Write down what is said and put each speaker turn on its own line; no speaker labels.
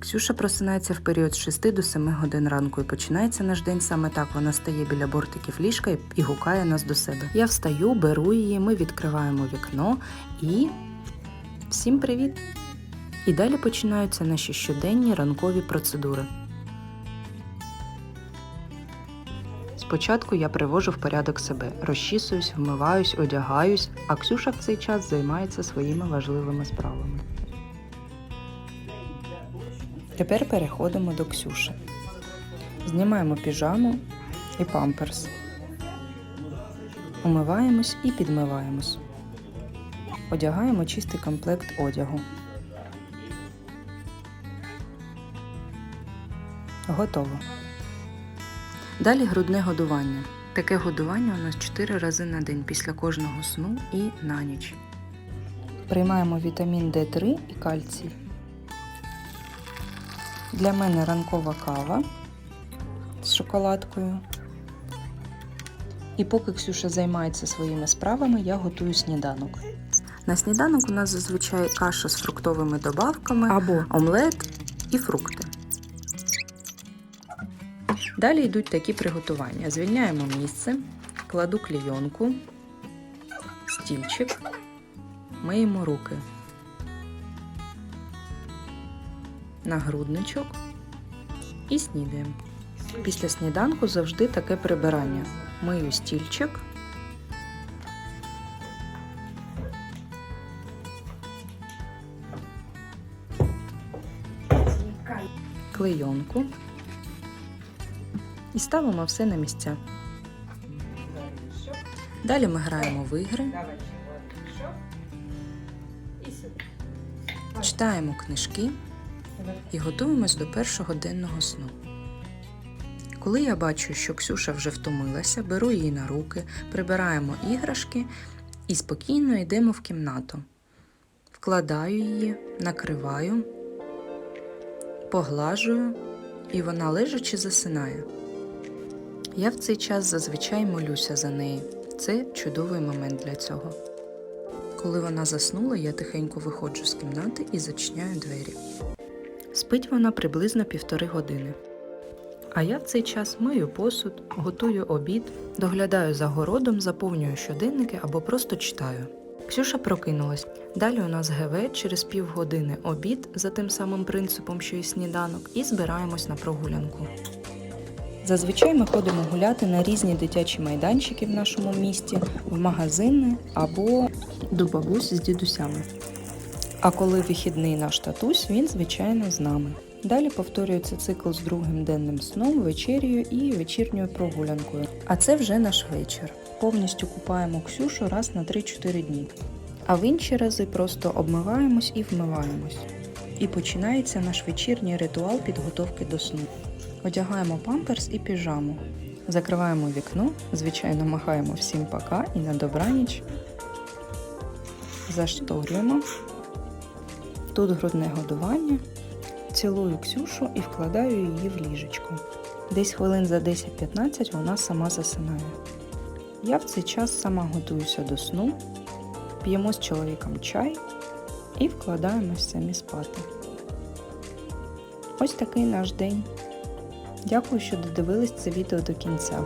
Ксюша просинається в період з 6 до 7 годин ранку і починається наш день саме так. Вона стає біля бортиків ліжка і- гукає нас до себе. Я встаю, беру її, ми відкриваємо вікно і всім привіт! І далі починаються наші щоденні ранкові процедури. Спочатку я привожу в порядок себе, розчісуюсь, вмиваюсь, одягаюсь, а Ксюша в цей час займається своїми важливими справами. Тепер переходимо до Ксюші. Знімаємо піжаму і памперс. Умиваємось і підмиваємось. Одягаємо чистий комплект одягу. Готово. Далі грудне годування. Таке годування у нас 4 рази на день після кожного сну і на ніч. Приймаємо вітамін D3 і кальцій. Для мене ранкова кава з шоколадкою. І поки Ксюша займається своїми справами, я готую сніданок. На сніданок у нас зазвичай каша з фруктовими добавками або омлет і фрукти. Далі йдуть такі приготування. Звільняємо місце, кладу клійонку, стільчик, миємо руки. Нагрудничок і снідаємо. Після сніданку завжди таке прибирання. Мию стільчик. Клейонку і ставимо все на місця. Далі ми граємо в ігри, читаємо книжки і готуємось до першого денного сну. Коли я бачу, що Ксюша вже втомилася, беру її на руки, прибираємо іграшки і спокійно йдемо в кімнату. Вкладаю її, накриваю, поглажую, і вона лежачи засинає. Я в цей час зазвичай молюся за неї. Це чудовий момент для цього. Коли вона заснула, я тихенько виходжу з кімнати і зачиняю двері. Спить вона приблизно півтори години. А я в цей час мию посуд, готую обід, доглядаю за городом, заповнюю щоденники або просто читаю. Ксюша прокинулась. Далі у нас ГВ через півгодини обід за тим самим принципом, що і сніданок, і збираємось на прогулянку. Зазвичай ми ходимо гуляти на різні дитячі майданчики в нашому місті, в магазини або до бабусь з дідусями. А коли вихідний наш татусь, він, звичайно, з нами. Далі повторюється цикл з другим денним сном, вечерією і вечірньою прогулянкою. А це вже наш вечір. Повністю купаємо Ксюшу раз на 3-4 дні. А в інші рази просто обмиваємось і вмиваємось. І починається наш вечірній ритуал підготовки до сну. Одягаємо памперс і піжаму. Закриваємо вікно, звичайно, махаємо всім пока і на добраніч. Зашторюємо. Тут грудне годування. Цілую Ксюшу і вкладаю її в ліжечко. Десь хвилин за 10-15 вона сама засинає. Я в цей час сама готуюся до сну, п'ємо з чоловіком чай і вкладаємось самі спати. Ось такий наш день. Дякую, що додивились це відео до кінця.